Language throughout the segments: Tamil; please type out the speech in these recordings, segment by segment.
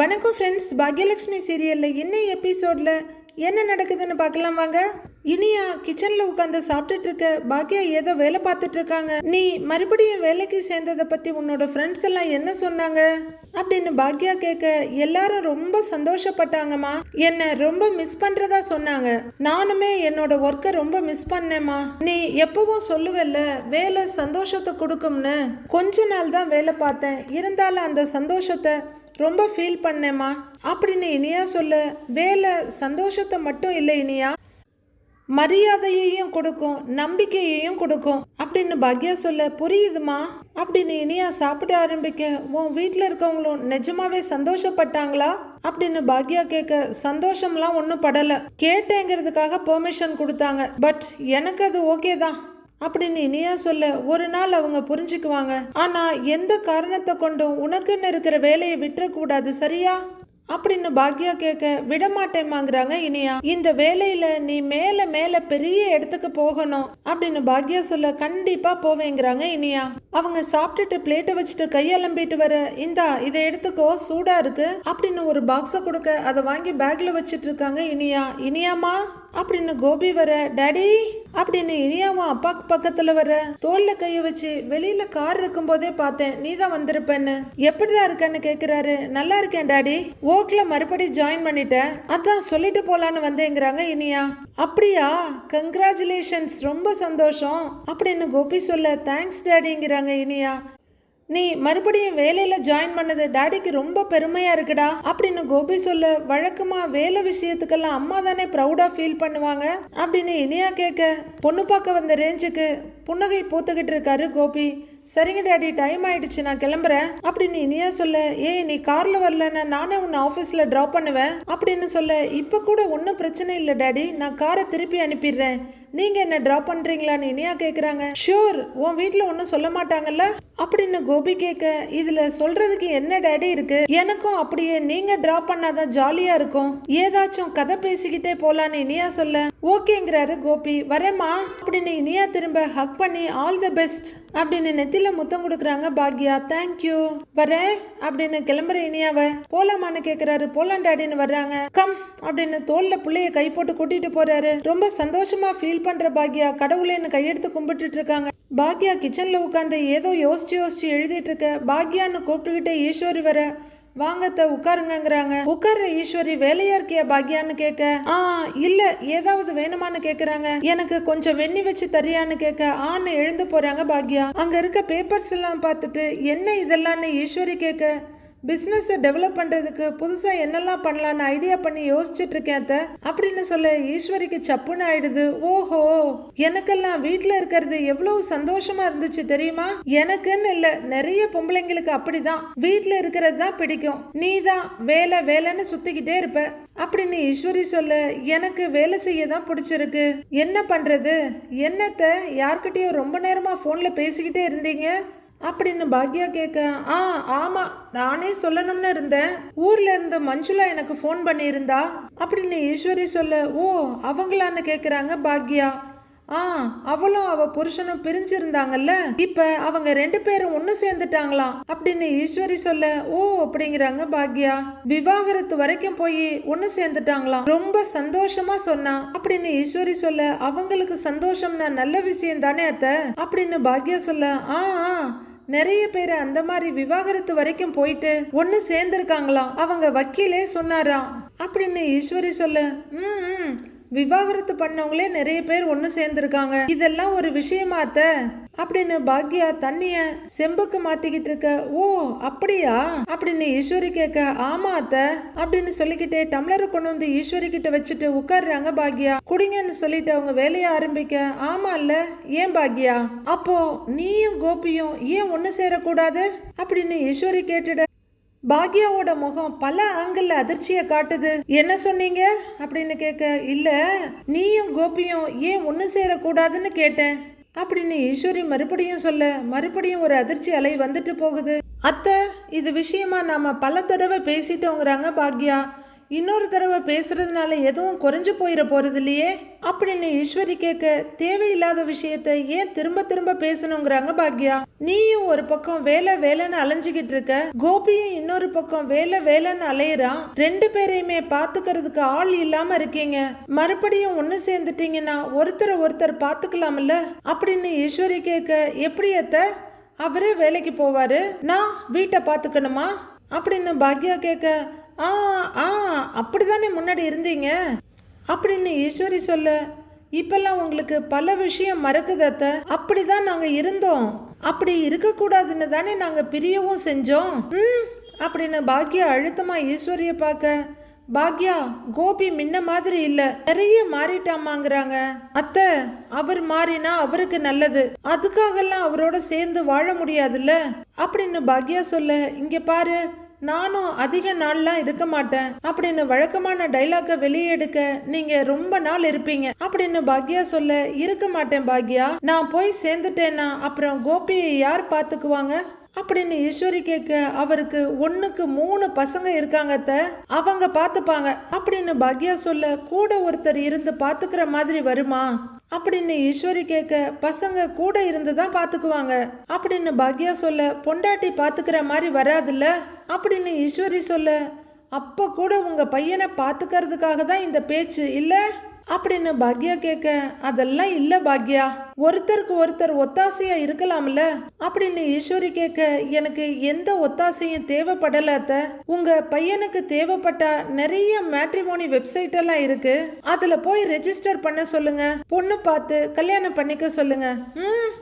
வணக்கம் ஃப்ரெண்ட்ஸ் பாக்யலக்ஷ்மி சீரியலில் என்ன எபிசோடில் என்ன நடக்குதுன்னு பார்க்கலாம் வாங்க. இனியா கிச்சனில் உட்காந்து சாப்பிட்டுட்டு இருக்க பாக்யா ஏதோ வேலை பார்த்துட்டு இருக்காங்க. நீ மறுபடியும் வேலைக்கு சேர்ந்ததை பற்றி உன்னோட ஃப்ரெண்ட்ஸ் எல்லாம் என்ன சொன்னாங்க? அப்படின்னு பாக்யா கேட்க எல்லாரும் ரொம்ப சந்தோஷப்பட்டாங்கம்மா. என்னை ரொம்ப மிஸ் பண்ணுறதா சொன்னாங்க. நானுமே என்னோட ஒர்க்கை ரொம்ப மிஸ் பண்ணேம்மா. நீ எப்பவும் சொல்லுவல்ல வேலை சந்தோஷத்தை கொடுக்கும்னு. கொஞ்ச நாள் தான் வேலை பார்த்தேன். இருந்தாலும் அந்த சந்தோஷத்தை ரொம்ப ஃபீல் பண்ணேம்மா. அப்படின்னு இனியா சொல்ல வேலை சந்தோஷத்தை மட்டும் இல்லை இனியா. மரியாதையையும் கொடுக்கும் நம்பிக்கையையும் கொடுக்கும் அப்படின்னு பாக்யா சொல்ல புரியுதுமா அப்படின்னு இனியா சாப்பிட ஆரம்பிக்க உன் வீட்டில் இருக்கவங்களும் நிஜமாவே சந்தோஷப்பட்டாங்களா? அப்படின்னு பாக்யா கேட்க சந்தோஷம்லாம் ஒன்றும் படலை. கேட்டேங்கிறதுக்காக பெர்மிஷன் கொடுத்தாங்க. பட் எனக்கு அது ஓகே தான். அப்படின்னு இனியா சொல்ல ஒரு நாள் அவங்க புரிஞ்சுக்குவாங்க. ஆனா எந்த காரணத்தை கொண்டும் உனக்குன்னு இருக்கிற வேலையை விட்டுறக்கூடாது சரியா? அப்படின்னு பாக்யா கேட்க விடமாட்டேமாங்கிறாங்க இனியா. இந்த வேலையில நீ மேல மேல பெரிய இடத்துக்கு போகணும். அப்படின்னு பாக்யா சொல்ல கண்டிப்பா போவேங்கிறாங்க இனியா. அவங்க சாப்பிட்டுட்டு பிளேட்டை வச்சுட்டு கையலம்பிட்டு வர இந்தா இதை எடுத்துக்கோ சூடா இருக்கு. அப்படின்னு ஒரு பாக்ஸை கொடுக்க அதை வாங்கி பேக்ல வச்சிட்டு இருக்காங்க இனியா. இனியாமா அப்படின்னு கோபி வர டாடி. அப்படின்னு இனியாவும் அப்பா பக்கத்துல வர தோல்ல கைய வச்சு வெளியில கார் இருக்கும் போதே பார்த்தேன். நீ தான் வந்திருப்பேன்னு. எப்படிதான் இருக்கன்னு கேக்குறாரு. நல்லா இருக்கேன் டாடி. ஓக்ல மறுபடி ஜாயின் பண்ணிட்டேன். அதான் சொல்லிட்டு போகலான்னு வந்தேங்கிறாங்க இனியா. அப்படியா? கங்க்ராச்சுலேஷன்ஸ் ரொம்ப சந்தோஷம். அப்படின்னு கோபி சொல்ல தேங்க்ஸ் டாடிங்கிறாங்க இனியா. நீ மறுபடியும் வேலையில் ஜாயின் பண்ணது டாடிக்கு ரொம்ப பெருமையாக இருக்குடா அப்படின்னு கோபி சொல்ல வழக்கமாக வேலை விஷயத்துக்கெல்லாம் அம்மா தானே ப்ரௌடாக ஃபீல் பண்ணுவாங்க? அப்படின்னு இனியா கேட்க பொண்ணு பார்க்க வந்த ரேஞ்சுக்கு புன்னகை பூத்துக்கிட்டு இருக்காரு கோபி. சரிங்க டாடி டைம் ஆயிடுச்சு நான் கிளம்புறேன். அப்படின்னு இனியா சொல்ல ஏய் நீ கார்ல வரலன்னா நானே உன்னை ஆஃபீஸில் ட்ராப் பண்ணுவேன். அப்படின்னு சொல்ல இப்போ கூட ஒன்றும் பிரச்சனை இல்லை டாடி நான் காரை திருப்பி அனுப்பிடுறேன். நீங்க என்ன ட்ராப் பண்றீங்களான்னு இனியா கேக்குறாங்க. ஷூர் உன் வீட்ல ஒண்ணும் சொல்ல மாட்டாங்கல்ல? அப்படின்னு கோபி கேட்க இதுல சொல்றதுக்கு என்ன டேடி இருக்கு? எனக்கும் அப்படியே நீங்க டிராப் பண்ணாதான் ஜாலியா இருக்கும். ஏதாச்சும் கதை பேசிக்கிட்டே போலான்னு இனியா சொல்ல. ஓகேங்கிறாரு கோபி. வரேம்மா அப்படின்னு இனியா திரும்ப ஹக் பண்ணி ஆல் த பெஸ்ட் அப்படின்னு நெத்தில முத்தம் கொடுக்குறாங்க பாக்யா. தேங்க்யூ வரேன் அப்படின்னு கிளம்புற இனியாவ. போலாமான்னு கேக்குறாரு. போலாம் டாடின்னு வர்றாங்க. கம் அப்படின்னு தோல்ல புள்ளைய கை போட்டு கூட்டிட்டு போறாரு. ரொம்ப சந்தோஷமா ஃபீல் பண்ற பாக்யா கடவுளேன்னு கையெடுத்து கும்பிட்டுட்டு இருக்காங்க. பாக்யா கிச்சன்ல உட்காந்து ஏதோ யோசிச்சு யோசிச்சு எழுதிட்டு இருக்க. பாக்யான்னு கூப்பிட்டுக்கிட்டே ஈஸ்வரி வர. வாங்கத்த உட்காருங்கிறாங்க உட்கார்ற ஈஸ்வரி வேலையா இருக்கியா பாக்யான்னு கேட்க ஆ இல்ல ஏதாவது வேணுமான்னு கேக்குறாங்க. எனக்கு கொஞ்சம் வெண்ணி வச்சு தரியான்னு கேட்க ஆன்னு எழுந்து போறாங்க பாக்யா. அங்க இருக்க பேப்பர்ஸ் எல்லாம் பார்த்துட்டு என்ன இதெல்லாம்னு ஈஸ்வரி கேட்க பிஸ்னஸை டெவலப் பண்ணுறதுக்கு புதுசாக என்னெல்லாம் பண்ணலான்னு ஐடியா பண்ணி யோசிச்சுட்டு இருக்கேன் அத்தை. அப்படின்னு சொல்ல ஈஸ்வரிக்கு சப்புன்னு ஆயிடுது. ஓஹோ எனக்கெல்லாம் வீட்டில் இருக்கிறது எவ்வளவு சந்தோஷமா இருந்துச்சு தெரியுமா? எனக்குன்னு இல்லை நிறைய பொம்பளைங்களுக்கு அப்படிதான். வீட்டில் இருக்கிறது தான் பிடிக்கும். நீ தான் வேலை வேலைன்னு சுத்திக்கிட்டே இருப்ப. அப்படின்னு ஈஸ்வரி சொல்ல எனக்கு வேலை செய்ய தான் பிடிச்சிருக்கு. என்ன பண்றது? என்னத்தை யார்கிட்டயும் ரொம்ப நேரமா ஃபோன்ல பேசிக்கிட்டே இருந்தீங்க? அப்படின்னு பாக்யா கேட்க ஆ ஆமா நானே சொல்லணும்னு இருந்தேன். ஊர்ல இருந்து மஞ்சுளா எனக்கு ஃபோன் பண்ணியிருந்தா? அப்படின்னு ஈஸ்வரி சொல்ல ஓ அவங்களான்னு கேட்குறாங்க பாக்யா. ஆ அவளும் அவ புருஷனும் பிரிஞ்சிருந்தாங்கல்ல? இப்ப அவங்க ரெண்டு பேரும் ஒன்னு சேர்ந்துட்டாங்களாம் அப்படின்னு ஈஸ்வரி சொல்ல ஓ அப்படிங்கிறாங்க பாக்யா. விவாகரத்து வரைக்கும் போய் ஒன்னு சேர்ந்துட்டாங்களாம் ரொம்ப சந்தோஷமா சொன்னா. அப்படின்னு ஈஸ்வரி சொல்ல அவங்களுக்கு சந்தோஷம்னா நல்ல விஷயம் தானே அத்தை? அப்படின்னு பாக்யா சொல்ல ஆ ஆ. நிறைய பேர் அந்த மாதிரி விவாகரத்து வரைக்கும் போயிட்டு ஒன்னு சேர்ந்திருக்காங்களாம் அவங்க வக்கீலே சொன்னாராம். அப்படின்னு ஈஸ்வரி சொல்ல ம், விவாகரத்து பண்ணவங்களே நிறைய பேர் ஒன்னு சேர்ந்துருக்காங்க. இதெல்லாம் ஒரு விஷயமாத்த அப்படின்னு பாக்யா தண்ணிய செம்புக்கு மாத்திக்கிட்டு இருக்க ஓ அப்படியா? அப்படின்னு ஈஸ்வரி கேட்க ஆமா அத்த. அப்படின்னு சொல்லிக்கிட்டே டம்ளரை கொண்டு வந்து ஈஸ்வரி கிட்ட வச்சுட்டு உட்கார்றாங்க பாக்யா. குடிங்கன்னு சொல்லிட்டு அவங்க வேலையை ஆரம்பிக்க ஆமா இல்ல. ஏன் பாக்யா? அப்போ நீயும் கோபியும் ஏன் ஒன்னு சேரக்கூடாது? அப்படின்னு ஈஸ்வரி கேட்டுட பாக்யாவோட முகம் பல ஆங்கிள் அதிர்ச்சியை காட்டுது. என்ன சொன்னீங்க? அப்படின்னு கேட்க இல்ல நீயும் கோபியும் ஏன் ஒன்று சேரக்கூடாதுன்னு கேட்டேன். அப்படின்னு ஈஸ்வரி மறுபடியும் சொல்ல மறுபடியும் ஒரு அதிர்ச்சி அலை வந்துட்டு போகுது. அத்தை இது விஷயமா நாம பல தடவை பேசிட்டோங்கிறாங்க பாக்யா. இன்னொரு தடவை பேசுறதுனால எதுவும் குறைஞ்சு போயிட போறது இல்லையே அப்படின்னு ஈஸ்வரி கேட்க தேவையில்லாத விஷயத்த ஏன் திரும்ப திரும்ப பேசணுங்கிறாங்க பாக்யா. நீயும் ஒரு பக்கம் வேலை வேலைன்னு அலைஞ்சுகிட்டு இருக்க கோபியும் இன்னொரு பக்கம் வேலை வேலைன்னு அலையிறான். ரெண்டு பேரையுமே பாத்துக்கிறதுக்கு ஆள் இல்லாம இருக்கீங்க. மறுபடியும் ஒண்ணு சேர்ந்துட்டீங்கன்னா ஒருத்தரை ஒருத்தர் பாத்துக்கலாம்ல? அப்படின்னு ஈஸ்வரி கேட்க எப்படி அத்த? அவரே வேலைக்கு போவாரு. நான் வீட்டை பார்த்துக்கணுமா அப்படின்னு பாக்யா கேட்க ஆ ஆ அப்படி தானே முன்னாடி இருந்தீங்க? அப்படின்னு ஈஸ்வரி சொல்ல இப்பெல்லாம் உங்களுக்கு பல விஷயம் மறக்குதத்த அப்படி அப்படிதான் நாங்கள் இருந்தோம். அப்படி இருக்கக்கூடாதுன்னு தானே நாங்கள் பிரியவும் செஞ்சோம். ம் அப்படின்னு பாக்யா அழுத்தமாக ஈஸ்வரியை பார்க்க பாக்யா கோபி முன்ன மாதிரி இல்லை. நிறைய மாறிட்டாமாங்கிறாங்க. அத்தை அவர் மாறினா அவருக்கு நல்லது. அதுக்காகலாம் அவரோட சேர்ந்து வாழ முடியாதுல்ல? அப்படின்னு பாக்யா சொல்ல இங்கே பாரு நானும் அதிக நாள்லாம் இருக்க மாட்டேன். அப்படின்னு வழக்கமான டைலாக்கை வெளியே எடுக்க நீங்க ரொம்ப நாள் இருப்பீங்க. அப்படின்னு பாக்யா சொல்ல இருக்க மாட்டேன் பாக்யா. நான் போய் சேர்ந்துட்டேன்னா அப்புறம் கோபியை யார் பாத்துக்குவாங்க அப்படின்னு ஈஸ்வரி கேட்க அவருக்கு ஒன்றுக்கு மூணு பசங்க இருக்காங்கத்த அவங்க பார்த்துப்பாங்க. அப்படின்னு பாக்யா சொல்ல கூட ஒருத்தர் இருந்து பார்த்துக்கிற மாதிரி வருமா? அப்படின்னு ஈஸ்வரி கேட்க பசங்க கூட இருந்து தான் பார்த்துக்குவாங்க. அப்படின்னு பாக்யா சொல்ல பொண்டாட்டி பார்த்துக்கிற மாதிரி வராதுல்ல? அப்படின்னு ஈஸ்வரி சொல்ல அப்போ கூட உங்கள் பையனை பார்த்துக்கிறதுக்காக தான் இந்த பேச்சு இல்லை? அப்படின்னு பாக்யா கேட்க அதெல்லாம் இல்ல பாக்யா. ஒருத்தருக்கு ஒருத்தர் ஒத்தாசையா இருக்கலாம்ல? அப்படின்னு ஈஸ்வரி கேட்க எனக்கு எந்த ஒத்தாசையும் தேவைப்படல அத்தை. உங்க பையனுக்கு தேவைப்பட்ட நிறைய மேட்ரிமோனி வெப்சைட் எல்லாம் இருக்கு. அதுல போய் ரெஜிஸ்டர் பண்ண சொல்லுங்க. பொண்ணு பார்த்து கல்யாணம் பண்ணிக்க சொல்லுங்க. ம்.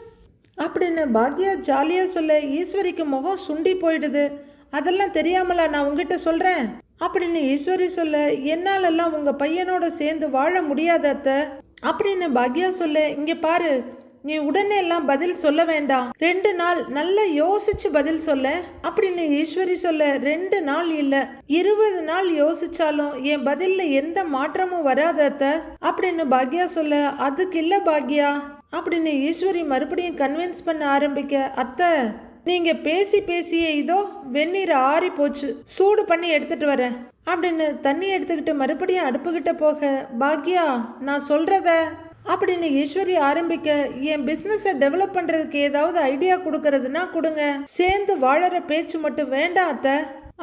அப்படின்னு பாக்யா ஜாலியா சொல்ல ஈஸ்வரிக்கு முகம் சுண்டி போயிடுது. அதெல்லாம் தெரியாமலா நான் உங்ககிட்ட சொல்றேன்? அப்படின்னு ஈஸ்வரி சொல்ல என்னாலெல்லாம் உங்கள் பையனோட சேர்ந்து வாழ முடியாத அத்தை. அப்படின்னு பாக்யா சொல்ல இங்கே பாரு நீ உடனே எல்லாம் பதில் சொல்ல வேண்டாம். ரெண்டு நாள் நல்லா யோசிச்சு பதில் சொல்ல. அப்படின்னு ஈஸ்வரி சொல்ல ரெண்டு நாள் இல்ல இருபது நாள் யோசிச்சாலும் என் பதில்ல எந்த மாற்றமும் வராதத்த அத்தை. அப்படின்னு பாக்யா சொல்ல அதுக்கு இல்ல பாக்யா. அப்படின்னு ஈஸ்வரி மறுபடியும் கன்வின்ஸ் பண்ண ஆரம்பிக்க அத்தை நீங்கள் பேசி பேசியே இதோ வெந்நீர் ஆறி போச்சு. சூடு பண்ணி எடுத்துட்டு வரேன். அப்படின்னு தண்ணி எடுத்துக்கிட்டு மறுபடியும் அடுப்புக்கிட்ட போக பாக்யா நான் சொல்கிறத அப்படின்னு ஈஸ்வரி ஆரம்பிக்க என் பிஸ்னஸை டெவலப் பண்ணுறதுக்கு ஏதாவது ஐடியா கொடுக்கறதுனா கொடுங்க. சேர்ந்து வாழற பேச்சு மட்டும் வேண்டாம் அத்தை.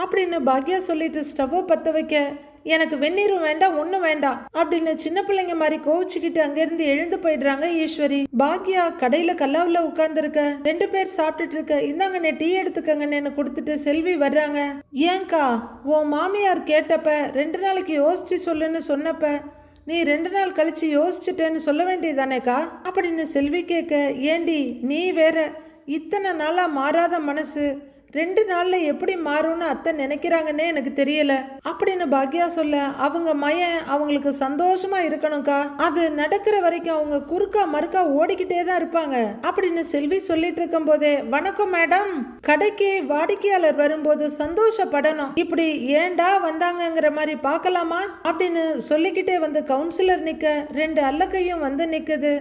அப்படின்னு பாக்யா சொல்லிட்டு ஸ்டவ்வை பற்ற வைக்க எனக்கு வெந்நீரும் வேண்டாம் ஒன்றும் வேண்டாம் அப்படின்னு சின்ன பிள்ளைங்க மாதிரி கோவிச்சுக்கிட்டு அங்கேருந்து எழுந்து போயிடுறாங்க ஈஸ்வரி. பாக்யா கடையில் கல்லாவில் உட்காந்துருக்க ரெண்டு பேர் சாப்பிட்டுட்டு இருக்க. இந்தாங்கண்ணே டீ எடுத்துக்கங்கன்னு கொடுத்துட்டு செல்வி வர்றாங்க. ஏன்க்கா உன் மாமியார் கேட்டப்ப ரெண்டு நாளைக்கு யோசிச்சு சொல்லுன்னு சொன்னப்ப நீ ரெண்டு நாள் கழிச்சு யோசிச்சுட்டேன்னு சொல்ல வேண்டியதானேக்கா? அப்படின்னு செல்வி கேட்க ஏண்டி நீ வேற இத்தனை நாளாக மாறாத மனசு. ரெண்டு நாள்ல எப்படி மாறும்னு அத்தை நினைக்கிறாங்கன்னே எனக்கு தெரியல. அப்படின்னு பாக்யா சொல்ல அவங்க மயன் அவங்களுக்கு சந்தோஷமா இருக்கணும்க்கா. அது நடக்கிற வரைக்கும் அவங்க குறுக்கா மறுக்கா ஓடிக்கிட்டே தான் இருப்பாங்க. அப்படின்னு செல்வி சொல்லிட்டு இருக்கும் போதே வணக்கம் மேடம். கடைக்கு வாடிக்கையாளர் வரும்போது சந்தோஷப்படணும். இப்படி ஏண்டா வந்தாங்கங்கிற மாதிரி பார்க்கலாமா அப்படின்னு சொல்லிக்கிட்டே வந்து கவுன்சிலர் நிக்க ரெண்டு அல்லக்கையும் வந்து நிக்குது.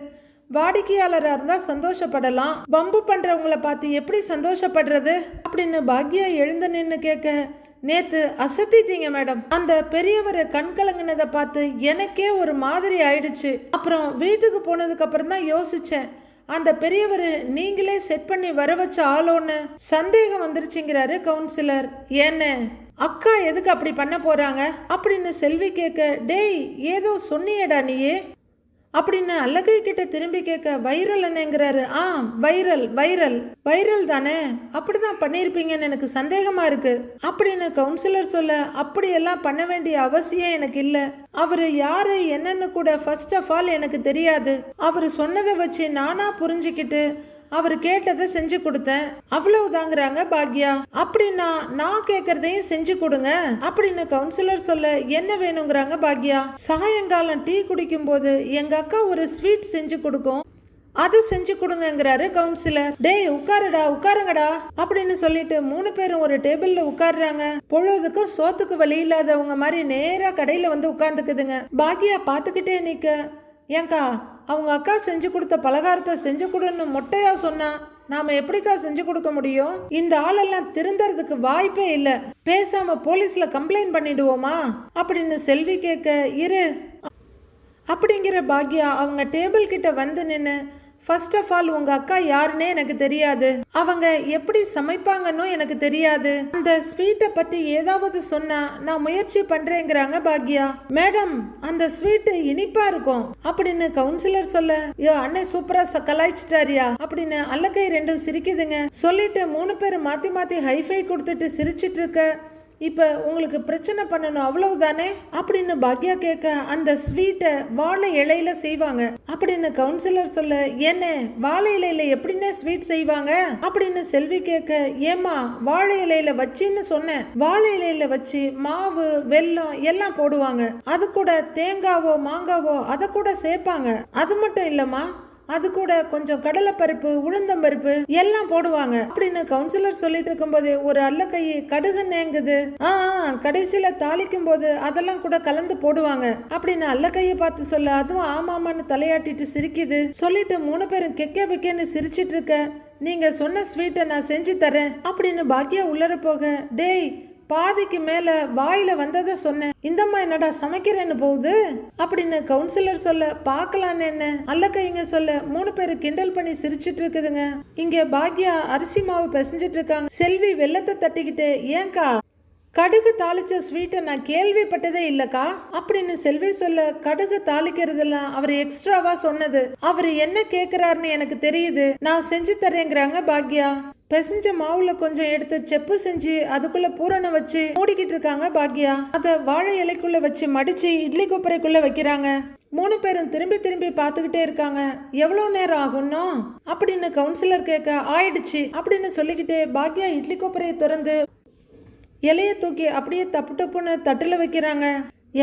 வாடிக்கையாளராக இருந்தால் சந்தோஷப்படலாம். வம்பு பண்ணுறவங்களை பார்த்து எப்படி சந்தோஷப்படுறது? அப்படின்னு பாக்யா எழுந்து நின்று கேட்க நேத்து அசத்திட்டீங்க மேடம். அந்த பெரியவரை கண் கலங்கினதை பார்த்து எனக்கே ஒரு மாதிரி ஆயிடுச்சு. அப்புறம் வீட்டுக்கு போனதுக்கு அப்புறம் தான் யோசிச்சேன். அந்த பெரியவர் நீங்களே செட் பண்ணி வர வச்ச ஆளோன்னு சந்தேகம் வந்துருச்சுங்கிறாரு கவுன்சிலர் என்ன அக்கா எதுக்கு அப்படி பண்ண போறாங்க? அப்படின்னு செல்வி கேட்க டேய் ஏதோ சொன்னியடா நீயே. அப்படின்னு அழகு கிட்ட திரும்பி கேட்க வைரல் என்னங்கிறாரு ஆ வைரல் வைரல் வைரல் தானே? அப்படிதான் பண்ணியிருப்பீங்கன்னு எனக்கு சந்தேகமா இருக்கு. அப்படின்னு கவுன்சிலர் சொல்ல அப்படியெல்லாம் பண்ண வேண்டிய அவசியம் எனக்கு இல்ல. அவரு யாரு என்னன்னு கூட ஃபர்ஸ்ட் ஆஃப் ஆல் எனக்கு தெரியாது. அவர் சொன்னதை வச்சு நானா புரிஞ்சுக்கிட்டு அவர் கேட்டதை செஞ்சு கொடுத்தேன். அவ்வளவுதாங்கிறாங்க பாக்யா. அப்படின்னா நான் கேட்கறதையும் செஞ்சு கொடுங்க. அப்படின்னு கவுன்சிலர் சொல்ல என்ன வேணுங்கிறாங்க பாக்யா. சாயங்காலம் டீ குடிக்கும் போது எங்க அக்கா ஒரு ஸ்வீட் செஞ்சு கொடுக்கும். அது செஞ்சு கொடுங்கங்கிறாரு கவுன்சிலர் டேய் உட்காருடா உட்காருங்கடா அப்படின்னு சொல்லிட்டு மூணு பேரும் ஒரு டேபிள்ல உட்காருறாங்க. பொழுதுக்கும் சோத்துக்கு வழி இல்லாதவங்க மாதிரி நேரா கடையில வந்து உட்கார்ந்துக்குதுங்க. பாக்கியா பாத்துக்கிட்டே நிக்க. ஏங்க்கா அவங்க அக்கா செஞ்சு கொடுத்த பலகாரத்தை செஞ்சு கொடுன்னு மொட்டையா சொன்னா நாம எப்படிக்கா செஞ்சு கொடுக்க முடியும்? இந்த ஆளெல்லாம் திருந்தறதுக்கு வாய்ப்பே இல்லை. பேசாம போலீஸ்ல கம்ப்ளைண்ட் பண்ணிடுவோமா? அப்படின்னு செல்வி கேட்க இரு. அப்படிங்கிற பாக்யா அவங்க டேபிள் கிட்ட வந்து நின்று ஃபர்ஸ்ட் ஆஃப் ஆல் உங்க அக்கா யாருன்னே எனக்கு தெரியாது. அவங்க எப்படி சமைப்பாங்கன்னு எனக்கு தெரியாது. அந்த ஸ்வீட்டை பத்தி ஏதாவது சொன்னா நான் முயற்சி பண்றேங்கிறாங்க பாக்யா. மேடம் அந்த ஸ்வீட் இனிப்பா இருக்கும். அப்படின்னு கவுன்சிலர் சொல்ல யோ அண்ணன் சூப்பரா ச- கலாய்ச்சிட்டாரியா. அப்படின்னு அல்லக்கை ரெண்டும் சிரிக்குதுங்க. சொல்லிட்டு மூணு பேர் மாத்தி மாத்தி ஹைஃபை கொடுத்துட்டு சிரிச்சிட்டு இருக்க இப்போ உங்களுக்கு பிரச்சனை பண்ணணும் அவ்வளவுதானே? அப்படின்னு பாக்யா கேட்க அந்த ஸ்வீட்டை வாழை இலையில செய்வாங்க. அப்படின்னு கவுன்சிலர் சொல்ல என்ன வாழை இலையில எப்படின்னே ஸ்வீட் செய்வாங்க? அப்படின்னு செல்வி கேட்க ஏமா வாழை இலையில வச்சின்னு சொன்னேன் வாழை இலையில வச்சு மாவு வெல்லம் எல்லாம் போடுவாங்க. அது கூட தேங்காவோ மாங்காவோ அதை கூட சேர்ப்பாங்க. அது மட்டும் இல்லம்மா அது கூட கொஞ்சம் கடலைப்பருப்பு உளுந்தம்பருப்பு எல்லாம் போடுவாங்க. அப்படின்னு கவுன்சிலர் சொல்லிட்டு இருக்கும்போதே ஒரு அல்ல கை கடுகு நேங்குது. ஆ ஆ, கடைசியில தாளிக்கும் போது அதெல்லாம் கூட கலந்து போடுவாங்க. அப்படின்னு அல்ல கையை பார்த்து சொல்ல அதுவும் ஆமாமான்னு தலையாட்டிட்டு சிரிக்குது. சொல்லிட்டு மூணு பேரும் கெக்கே பெக்கேன்னு சிரிச்சிட்டு இருக்க நீங்க சொன்ன ஸ்வீட்டை நான் செஞ்சு தரேன் அப்படின்னு பாக்கியா உள்ளர போக டேய் பாதிக்கு மேல வாயில வந்ததை சொன்னேன். இந்தம்மா என்னடா சமைக்கிறேன்னு போகுது? அப்படின்னு கவுன்சிலர் சொல்ல பார்க்கலான்னு என்ன? அல்லக்கைங்க சொல்ல மூணு பேரு கிண்டல் பண்ணி சிரிச்சிட்டு இருக்குதுங்க. இங்க பாக்யா அரிசி மாவு பிசைஞ்சிட்டு இருக்காங்க. செல்வி வெள்ளத்தை தட்டிக்கிட்டு ஏங்கா கடுகு தாளிச்ச ஸ்வீட்டை நான் கேள்விப்பட்டதே இல்லக்கா. அப்படின்னு செல்வி சொல்ல கடுகு தாளிக்கிறதெல்லாம் அவர் எக்ஸ்ட்ராவா சொன்னது. அவர் என்ன கேக்குறாருன்னு எனக்கு தெரியுது. நான் செஞ்சு தரேங்கிறாங்க பாக்யா. பெசஞ்ச மாவுல கொஞ்சம் எடுத்து செப்பு செஞ்சு அதுக்குள்ள பூரணம் வச்சு மூடிக்கிட்டு இருக்காங்க பாக்யா. அத வாழை இலைக்குள்ள வச்சு மடிச்சு இட்லி கொப்பரைக்குள்ள வைக்கிறாங்க. மூணு பேரும் திரும்பி திரும்பி பார்த்துக்கிட்டே இருக்காங்க. எவ்வளோ நேரம் ஆகும்னோ அப்படின்னு கவுன்சிலர் கேட்க ஆயிடுச்சு. அப்படின்னு சொல்லிக்கிட்டே பாக்யா இட்லி கொப்பரையை திறந்து இலையை தூக்கி அப்படியே தப்பு டப்புன்னு தட்டில் வைக்கிறாங்க.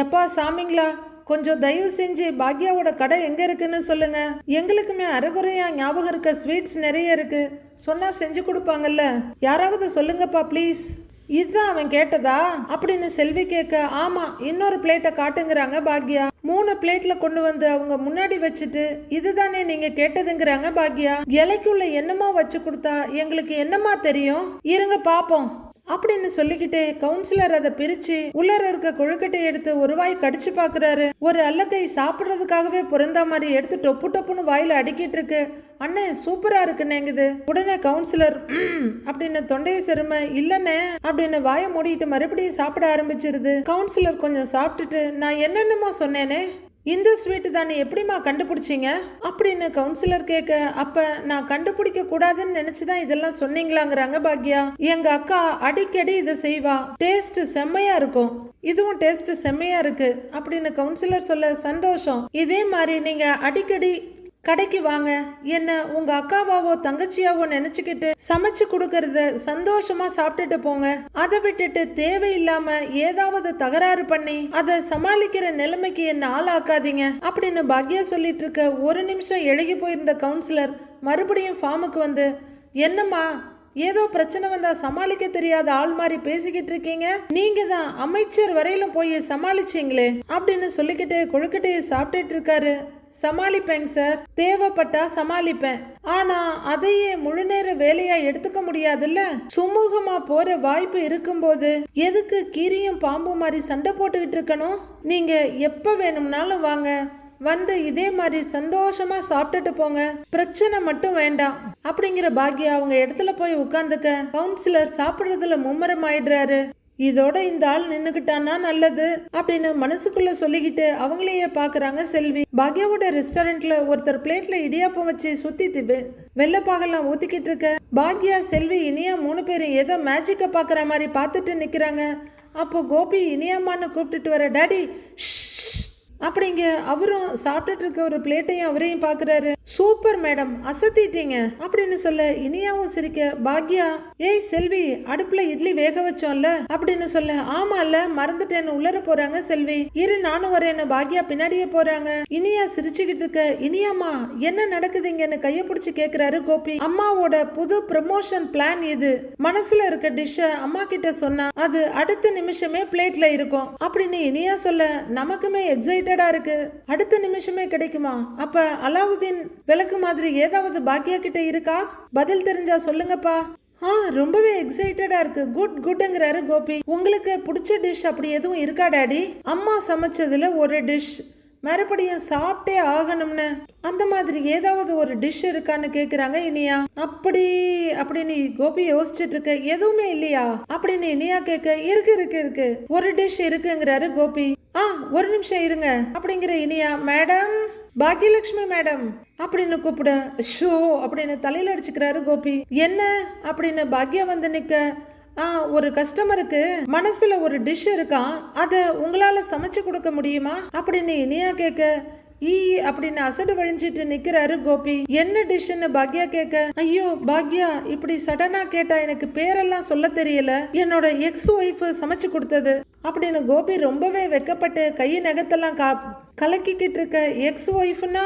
எப்பா சாமிங்களா? கொஞ்சம் தயவு செஞ்சு பாக்யாவோட கடை எங்க இருக்குன்னு சொல்லுங்க. எங்களுக்குமே அரைகுறையா ஞாபகம் இருக்க ஸ்வீட்ஸ் நிறைய இருக்கு. சொன்னா செஞ்சு கொடுப்பாங்கல்ல. யாராவது சொல்லுங்கப்பா ப்ளீஸ் இதுதான் அவன் கேட்டதா? அப்படின்னு செல்வி கேட்க ஆமா இன்னொரு பிளேட்டை காட்டுங்கிறாங்க பாக்யா. மூணு பிளேட்ல கொண்டு வந்து அவங்க முன்னாடி வச்சுட்டு இதுதானே நீங்க கேட்டதுங்கிறாங்க பாக்யா. இலைக்குள்ள என்னமா வச்சு கொடுத்தா எங்களுக்கு என்னமா தெரியும்? இருங்க பாப்போம். அப்படின்னு சொல்லிக்கிட்டே கவுன்சிலர் அதை பிரிச்சு உள்ளர இருக்க கொழுக்கட்டை எடுத்து ஒரு வாய் கடிச்சு பாக்குறாரு. ஒரு அல்லக்கை சாப்பிடுறதுக்காகவே பிறந்த மாதிரி எடுத்து டொப்பு டொப்புன்னு வாயில அடிக்கிட்டு இருக்கு. அண்ணே சூப்பரா இருக்குன்னேங்குது உடனே கவுன்சிலர் "ம்" அப்படின்னு தொண்டைய செருமை இல்லைண்ணே அப்படின்னு வாயை மூடிட்டு மறுபடியும் சாப்பிட ஆரம்பிச்சிருது. கவுன்சிலர் கொஞ்சம் சாப்பிட்டுட்டு நான் என்னென்னமோ சொன்னேனே இந்த ஸ்வீட்டு தானே எப்படிம்மா கண்டுபிடிச்சீங்க? அப்படின்னு கவுன்சிலர் கேட்க அப்ப நான் கண்டுபிடிக்க கூடாதுன்னு நினைச்சுதான் இதெல்லாம் சொன்னீங்களாங்கிறாங்க பாக்யா. எங்க அக்கா அடிக்கடி இதை செய்வா. டேஸ்ட் செம்மையா இருக்கும். இதுவும் டேஸ்ட் செம்மையா இருக்கு அப்படின்னு கவுன்சிலர் சொல்ல சந்தோஷம். இதே மாதிரி நீங்க அடிக்கடி கடைக்கு வாங்க. என்ன உங்க அக்காவாவோ தங்கச்சியாவோ நினைச்சுக்கிட்டு சமைச்சு கொடுக்கறத சந்தோஷமா சாப்பிட்டுட்டு போங்க. அதை விட்டுட்டு தேவையில்லாம ஏதாவது தகராறு பண்ணி அதை சமாளிக்கிற நிலைமைக்கு என்ன ஆளாக்காதீங்க. அப்படின்னு பாக்யா சொல்லிட்டு இருக்க ஒரு நிமிஷம் எழுகி போயிருந்த கவுன்சிலர் மறுபடியும் ஃபார்முக்கு வந்து என்னம்மா ஏதோ பிரச்சனை வந்தா சமாளிக்க தெரியாத ஆள் மாதிரி பேசிக்கிட்டு இருக்கீங்க. நீங்க தான் அமைச்சர் வரையிலும் போய் சமாளிச்சீங்களே அப்படின்னு சொல்லிக்கிட்டே கொழுக்கட்டையை சாப்பிட்டுட்டு இருக்காரு சமாளிப்பேங்க சார் தேவைப்பட்டா சமாளிப்பேன். ஆனா அதையே முழு நேர வேலையா எடுத்துக்க முடியாதுல்ல? சுமூகமா போற வாய்ப்பு இருக்கும்போது எதுக்கு கீரியும் பாம்பு மாதிரி சண்டை போட்டுக்கிட்டு இருக்கணும்? நீங்க எப்ப வேணும்னாலும் வாங்க. வந்து இதே மாதிரி சந்தோஷமா சாப்பிட்டுட்டு போங்க. பிரச்சனை மட்டும் வேண்டாம். அப்படிங்கிற பாக்கியா அவங்க இடத்துல போய் உட்காந்துக்க. கவுன்சிலர் சாப்பிடுறதுல மும்முரம் ஆயிடுறாரு இதோட இந்த ஆள் நின்னுக்கிட்டான்னா நல்லது அப்படின்னு மனசுக்குள்ள சொல்லிக்கிட்டு அவங்களையே பாக்குறாங்க செல்வி. பாக்யாவோட ரெஸ்டாரண்ட்ல ஒருத்தர் பிளேட்ல இடியாப்பம் வச்சு சுத்தி திவு வெள்ளப்பாகெல்லாம் ஊத்திக்கிட்டு இருக்க. பாக்யா செல்வி இனியா மூணு பேரும் ஏதோ மேஜிக்கை பாக்குற மாதிரி பார்த்துட்டு நிக்கிறாங்க. அப்போ கோபி இனியாமான்னு கூப்பிட்டுட்டு வர டாடி அப்படிங்க அவரும் சாப்பிட்டுட்டு இருக்க ஒரு பிளேட்டையும் அவரையும் பார்க்குறாரு சூப்பர் மேடம் அசத்திட்டீங்க அப்படின்னு சொல்ல இனியாவும் சிரிக்க பாக்யா ஏய் செல்வி அடுப்புல இட்லி வேக வச்சோம்ல அப்படின்னு சொல்ல ஆமா இல்ல மறந்துட்டேன்னு உள்ளர போறாங்க செல்வி. இரு நானும் வரேன்னு பாக்யா பின்னாடியே போறாங்க. இனியா சிரிச்சுக்கிட்டு இருக்க இனியாமா என்ன நடக்குதுங்கன்னு கைய பிடிச்சி கேக்குறாரு கோபி. அம்மாவோட புது ப்ரமோஷன் பிளான் இது. மனசுல இருக்க டிஷ்ஷ அம்மா கிட்ட சொன்னா அது அடுத்த நிமிஷமே பிளேட்ல இருக்கும் அப்படின்னு இனியா சொல்ல நமக்குமே எக்ஸைட் எக்ஸைட்டடா இருக்குது அடுத்த நிமிஷமே கிடைக்குமா? அப்ப அலாவுதீன் விளக்கு மாதிரி ஏதாவது பாக்கியா கிட்ட இருக்கா? பதில் தெரிஞ்சா சொல்லுங்கப்பா. ஆ ரொம்பவே எக்ஸைட்டடா இருக்கு. குட் குட்ங்கிறாரு கோபி. உங்களுக்கு பிடிச்ச டிஷ் அப்படி எதுவும் இருக்கா டாடி? அம்மா சமைச்சதுல ஒரு டிஷ் மறுபடியும் சாப்பிட்டே ஆகணும்னு? அந்த மாதிரி ஏதாவது ஒரு டிஷ் இருக்கான்னு கேக்குறாங்க இனியா. அப்படி அப்படின்னு கோபி யோசிச்சுட்டு இருக்க எதுவுமே இல்லையா? அப்படின்னு இனியா கேட்க இருக்கு இருக்கு இருக்கு. ஒரு டிஷ் இருக்குங்கிறாரு கோபி. ஆ ஒரு நிமிஷம் இருங்க அப்படிங்கிற இனியா. மேடம் பாக்யலட்சுமி மேடம் அப்படின்னு கூப்பிட. ஷோ அப்படின்னு தலையில அடிச்சுக்கிறாரு கோபி. என்ன? அப்படின்னு பாக்யா வந்து நிக்க. ஒரு கஸ்டமருக்கு மனசுல ஒரு டிஷ் இருக்கான் அதை உங்களால சமைச்சு கொடுக்க முடியுமா? அப்படின்னு இனியா கேட்க ஈ அப்படின்னு அசடு வழிஞ்சிட்டு நிக்கிறாரு கோபி. என்ன டிஷ்ஷுன்னு பாக்யா கேட்க ஐயோ பாக்யா இப்படி சடனா கேட்டா எனக்கு பேரெல்லாம் சொல்ல தெரியல. என்னோட எக்ஸ் ஒய்ஃப் சமைச்சு கொடுத்தது. அப்படின்னு கோபி ரொம்பவே வெக்கப்பட்டு கை நகத்தெல்லாம் கா கலக்கிக்கிட்டு இருக்க எக்ஸ் ஒய்ஃப்னா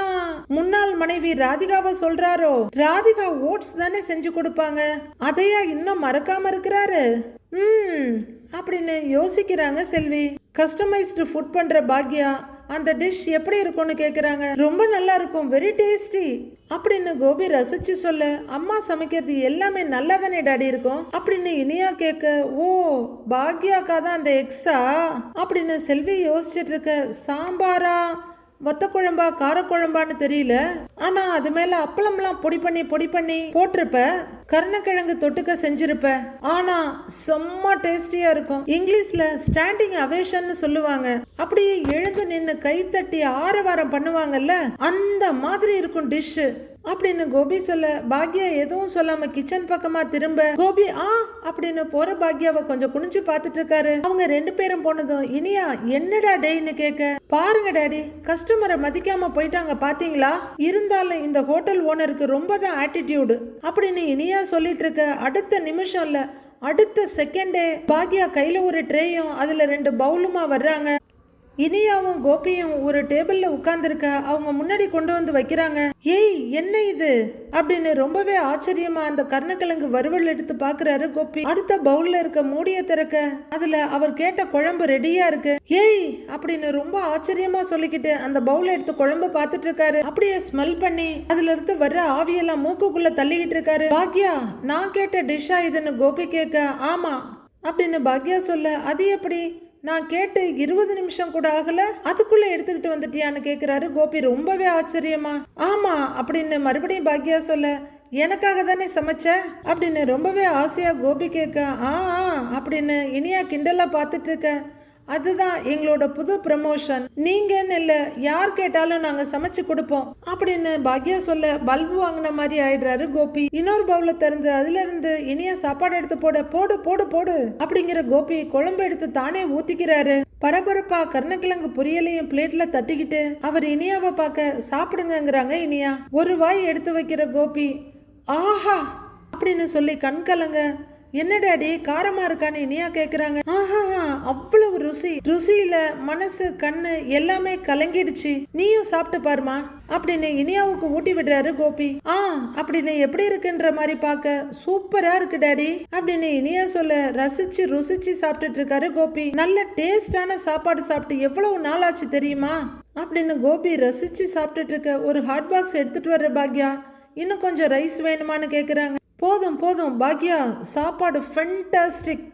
முன்னாள் மனைவி ராதிகாவை சொல்றாரோ? ராதிகா ஓட்ஸ் தானே செஞ்சு கொடுப்பாங்க. அதையா இன்னும் மறக்காம இருக்கிறாரு? ம் அப்படின்னு யோசிக்கிறாங்க செல்வி. கஸ்டமைஸ்டு ஃபுட் பண்ற பாக்யா. அந்த டிஷ் எப்படி இருக்கும்னு கேட்குறாங்க ரொம்ப நல்லா இருக்கும் வெரி டேஸ்டி அப்படின்னு கோபி ரசிச்சு சொல்ல அம்மா சமைக்கிறது எல்லாமே நல்லா தானே டாடி இருக்கும்? அப்படின்னு இனியா கேட்க ஓ பாக்யாக்கா தான் அந்த எக்ஸா? அப்படின்னு செல்வி யோசிச்சுட்டு இருக்க சாம்பாரா? வத்த குழம்பா காரக்குழம்பான்னு தெரியல. ஆனா அது மேல அப்பளம்லாம் பொடி பண்ணி பொடி பண்ணி போட்டிருப்ப. கருணக்கிழங்கு தொட்டுக்க செஞ்சிருப்ப. ஆனா செம்ம டேஸ்டியா இருக்கும். இங்கிலீஷ்ல ஸ்டாண்டிங் அவேஷன்னு சொல்லுவாங்க. அப்படியே எழுந்து நின்று கை தட்டி ஆரவாரம் பண்ணுவாங்கல்ல அந்த மாதிரி இருக்கும் டிஷ்ஷு அப்படின்னு கோபி சொல்ல பாக்யா எதுவும் சொல்லாம கிச்சன் பக்கமா திரும்ப கோபி ஆ அப்படின்னு போற பாக்யாவை கொஞ்சம் குனிஞ்சு பார்த்துட்டு இருக்காரு. அவங்க ரெண்டு பேரும் போனதும் இனியா என்னடா டேன்னு கேட்க பாருங்க டாடி கஸ்டமரை மதிக்காம போயிட்டாங்க பாத்தீங்களா? இருந்தாலும் இந்த ஹோட்டல் ஓனருக்கு ரொம்ப தான் ஆட்டிடியூடு அப்படின்னு இனியா சொல்லிட்டு இருக்க அடுத்த நிமிஷம்ல அடுத்த செகண்டே பாக்யா கையில ஒரு ட்ரேயும் அதுல ரெண்டு பவுலுமா வர்றாங்க. இனியாவும் கோபியும் ஒரு டேபிள்ல உட்கார்ந்துருக்க அவங்க முன்னாடி கொண்டு வந்து வைக்கிறாங்க. ஏய் என்ன இது? அப்படின்னு ரொம்பவே ஆச்சரியமா அந்த கருணக்கிழங்கு வறுவல் எடுத்து பாக்குறாரு கோபி. அடுத்த பவுல்ல இருக்க மூடிய திறக்க அதுல அவர் கேட்ட குழம்பு ரெடியா இருக்கு. ஏய் அப்படின்னு ரொம்ப ஆச்சரியமா சொல்லிக்கிட்டு அந்த பவுல எடுத்து குழம்பு பார்த்துட்டு இருக்காரு. அப்படியே ஸ்மெல் பண்ணி அதுல இருந்து வர்ற ஆவியெல்லாம் மூக்குக்குள்ள தள்ளிக்கிட்டு இருக்காரு. பாக்யா நான் கேட்ட டிஷ்ஷா இதுன்னு கோபி கேட்க ஆமா அப்படின்னு பாக்யா சொல்ல அது எப்படி? நான் கேட்டு இருபது நிமிஷம் கூட ஆகல. அதுக்குள்ள எடுத்துக்கிட்டு வந்துட்டியான்னு கேக்குறாரு கோபி ரொம்பவே ஆச்சரியமா. ஆமா அப்படின்னு மறுபடியும் பாக்யா சொல்ல எனக்காக தானே சமைச்ச? அப்படின்னு ரொம்பவே ஆசையா கோபி கேட்க ஆ ஆ அப்படின்னு இனியா கிண்டலா பார்த்துட்டு இருக்க அதுதான் எங்களோட புது ப்ரமோஷன் நீங்கன்னு இல்லை யார் கேட்டாலும் நாங்க சமைச்சு கொடுப்போம். அப்படின்னு பாக்யா சொல்ல பல்பு வாங்கின மாதிரி ஆயிடுறாரு கோபி. இன்னொரு பவுல திறந்து அதுல இருந்து இனியா சாப்பாடு எடுத்து போட போடு போடு போடு அப்படிங்கிற கோபி குழம்பு எடுத்து தானே ஊத்திக்கிறாரு. பரபரப்பா கருணக்கிழங்கு பொரியலையும் பிளேட்ல தட்டிக்கிட்டு அவர் இனியாவை பார்க்க சாப்பிடுங்கங்கிறாங்க இனியா. ஒரு வாய் எடுத்து வைக்கிற கோபி ஆஹா! அப்படின்னு சொல்லி கண் கலங்க. என்ன டாடி காரமா இருக்கான்னு இனியா கேக்குறாங்க. ஆஹா அவ்வளவு ருசி. ருசியில மனசு கண்ணு எல்லாமே கலங்கிடுச்சு. நீயும் சாப்பிட்டு பாருமா. அப்படின்னு இனியாவுக்கு ஊட்டி விடுறாரு கோபி. ஆ அப்படின்னு எப்படி இருக்குன்ற மாதிரி பார்க்க சூப்பரா இருக்கு டாடி. அப்படின்னு இனியா சொல்ல ரசிச்சு ருசிச்சு சாப்பிட்டுட்டு இருக்காரு கோபி. நல்ல டேஸ்டான சாப்பாடு சாப்பிட்டு எவ்வளவு நாள் ஆச்சு தெரியுமா? அப்படின்னு கோபி ரசிச்சு சாப்பிட்டுட்டு இருக்க ஒரு ஹாட் பாக்ஸ் எடுத்துட்டு வர்ற பாக்யா இன்னும் கொஞ்சம் ரைஸ் வேணுமான்னு கேக்குறாங்க. போதும் போதும் பாக்யா சாப்பாடு ஃபென்டாஸ்டிக்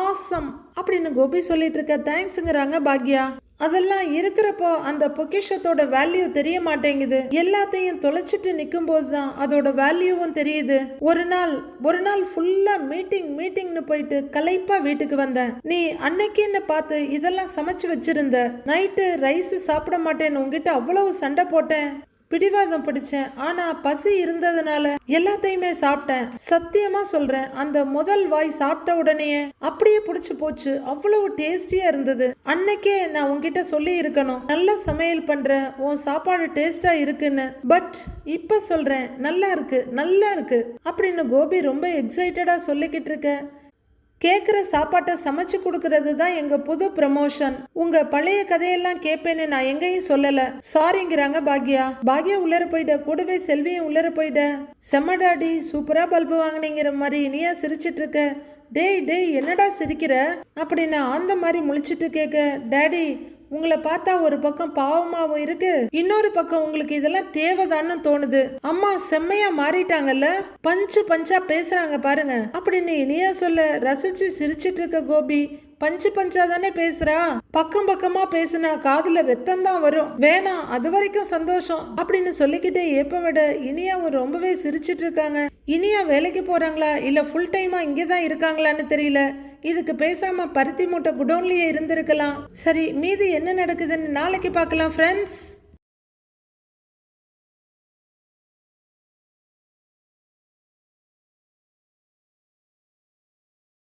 ஆசம் அப்படின்னு கோபி சொல்லிட்டு இருக்க. தேங்க்ஸுங்கிறாங்க பாக்யா. அதெல்லாம் இருக்கிறப்போ அந்த பொக்கிஷத்தோட வேல்யூ தெரிய மாட்டேங்குது. எல்லாத்தையும் தொலைச்சிட்டு நிற்கும் போது தான் அதோட வேல்யூவும் தெரியுது. ஒரு நாள் ஒரு நாள் ஃபுல்லாக மீட்டிங் மீட்டிங்னு போயிட்டு கலைப்பாக வீட்டுக்கு வந்தேன். நீ அன்னைக்கு என்ன பார்த்து இதெல்லாம் சமைச்சு வச்சிருந்த? நைட்டு ரைஸ் சாப்பிட மாட்டேன்னு உங்ககிட்ட அவ்வளவு சண்டை போட்டேன். பிடிவாதம் பிடிச்சேன். ஆனா பசி இருந்ததுனால எல்லாத்தையுமே சாப்பிட்டேன். சத்தியமா சொல்றேன் அந்த முதல் வாய் சாப்பிட்ட உடனேயே அப்படியே பிடிச்சு போச்சு. அவ்வளவு டேஸ்டியா இருந்தது. அன்னைக்கே நான் உன்கிட்ட சொல்லி இருக்கணும். நல்ல சமையல் பண்ற உன் சாப்பாடு டேஸ்டா இருக்குன்னு. பட் இப்ப சொல்றேன் நல்லா இருக்கு நல்லா இருக்கு அப்படின்னு கோபி ரொம்ப எக்ஸைட்டடா சொல்லிக்கிட்டு இருக்க. கேட்குற சாப்பாட்டை சமைச்சு கொடுக்கறது தான் எங்க புது ப்ரமோஷன் உங்க பழைய கதையெல்லாம் கேட்பேன்னு நான் எங்கேயும் சொல்லல. சாரிங்கிறாங்க பாக்யா. பாக்யா உள்ளர போயிட கூடவே செல்வியும் உள்ளர போயிட செம்மடாடி சூப்பரா பல்பு வாங்கினீங்கிற மாதிரி இனியா சிரிச்சிட்டு இருக்க டேய் டேய் என்னடா சிரிக்கிற? அப்படின்னு அந்த மாதிரி முழிச்சிட்டு கேட்க டேடி உங்களை பார்த்தா ஒரு பக்கம் பாவமாவும் இருக்கு இன்னொரு பக்கம் உங்களுக்கு இதெல்லாம் தேவைதான்னு தோணுது. அம்மா செம்மையா மாறிட்டாங்கல்ல? பஞ்சு பஞ்சா பேசுறாங்க பாருங்க. அப்படின்னு இனியா சொல்ல ரசிச்சு சிரிச்சிட்டு இருக்க கோபி. பஞ்சு பஞ்சா தானே பேசுறா? பக்கம் பக்கமா பேசுனா காதுல ரத்தம் தான் வரும். வேணாம் அது வரைக்கும் சந்தோஷம் அப்படின்னு சொல்லிக்கிட்டே ஏப்ப விட இனியாவும் ரொம்பவே சிரிச்சிட்டு இருக்காங்க. இனியா வேலைக்கு போறாங்களா? இல்ல ஃபுல் டைமா இங்கே தான் இருக்காங்களான்னு தெரியல. இதுக்கு பேசாம பருத்தி மூட்டை குடோன்லயே இருந்திருக்கலாம். சரி மீதி என்ன நடக்குதுன்னு நாளைக்கு பார்க்கலாம் ஃப்ரெண்ட்ஸ்